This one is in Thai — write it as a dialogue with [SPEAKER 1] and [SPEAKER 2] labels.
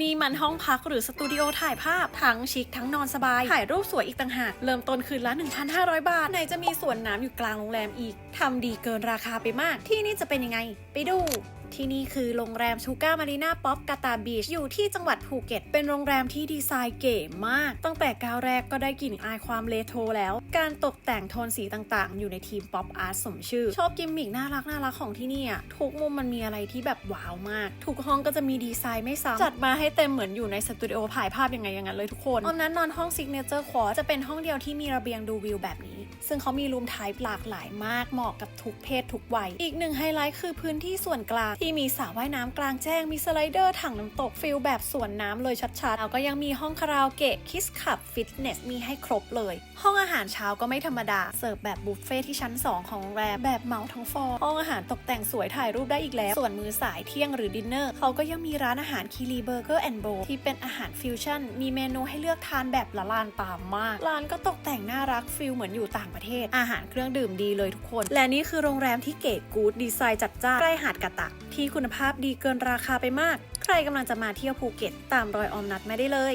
[SPEAKER 1] นี่มันห้องพักหรือสตูดิโอถ่ายภาพ ทั้งชิคทั้งนอนสบาย ถ่ายรูปสวยอีกต่างหาก เริ่มต้นคืนละ 1,500 บาท ไหนจะมีสวนน้ำอยู่กลางโรงแรมอีก ทำดีเกินราคาไปมาก ที่นี่จะเป็นยังไง ไปดู ที่นี่คือโรงแรมชูการ์มารีนาป๊อปกาตาบีชอยู่ที่จังหวัดภูเก็ต เป็นโรงแรมที่ดีไซน์เก๋มาก ตั้งแต่ก้าวแรกก็ได้กลิ่นอายความเลโทรแล้ว การตกแต่งโทนสีต่างๆ อยู่ในทีมป๊อปอาร์ตสมชื่อ ชอบกิมมิกน่ารักน่ารักของที่นี่อะทุกมุมมันมีอะไรที่แบบว้าวมาก ทุกห้องก็จะมีดีไซน์ไม่ซ้ำจัดมาให้เต็มเหมือนอยู่ในสตูดิโอถ่ายภาพยังไงอย่างนั้นเลยทุกคนตอนนั้นนอนห้องซิกเนเจอร์ควอจะเป็นห้องเดียวที่มีระเบียงดูวิวแบบนี้ ซึ่งเขามีรูมไทป์หลากหลายมากเหมาะกับทุกเพศทุกวัย อีกหนึ่งไฮไลท์คือพื้นที่ส่วนกลางที่มีสระว่ายน้ำกลางแจ้งมีสไลเดอร์ถังน้ำตกฟิลแบบสวนน้ำเลยชัดๆ แล้วก็ยังมีห้องคาราโอเกะคิสคับฟิตเนสมีให้ครบเลย ห้องอาหารเช้าก็ไม่ธรรมดา เสิร์ฟแบบบุฟเฟ่ที่ชั้น 2 ของโรงแรมแบบเหมาทั้งฟอร์ห้องอาหารตกแต่งสวยถ่ายรูปได้อีกแล้ว ส่วนมื้อสายเที่ยงหรือดินเนอร์เขาก็ยังมีร้านอาหารคีรีเบอร์เกอร์แอนด์โบที่เป็นอาหารฟิวชั่นมีเมนูให้เลือกทานแบบละลานตามมากร้านก็ตกแต่งน่ารักฟิลเหมือนอยู่ต่างประเทศ อาหารเครื่องดื่มดีเลยทุกคน และนี่คือโรงแรมที่เก๋กู๊ดดีไซน์จัดจ้านใกล้หาดกะตะ ที่คุณภาพดีเกินราคาไปมาก ใครกำลังจะมาเที่ยวภูเก็ต ตามรอยออมนัดไม่ได้เลย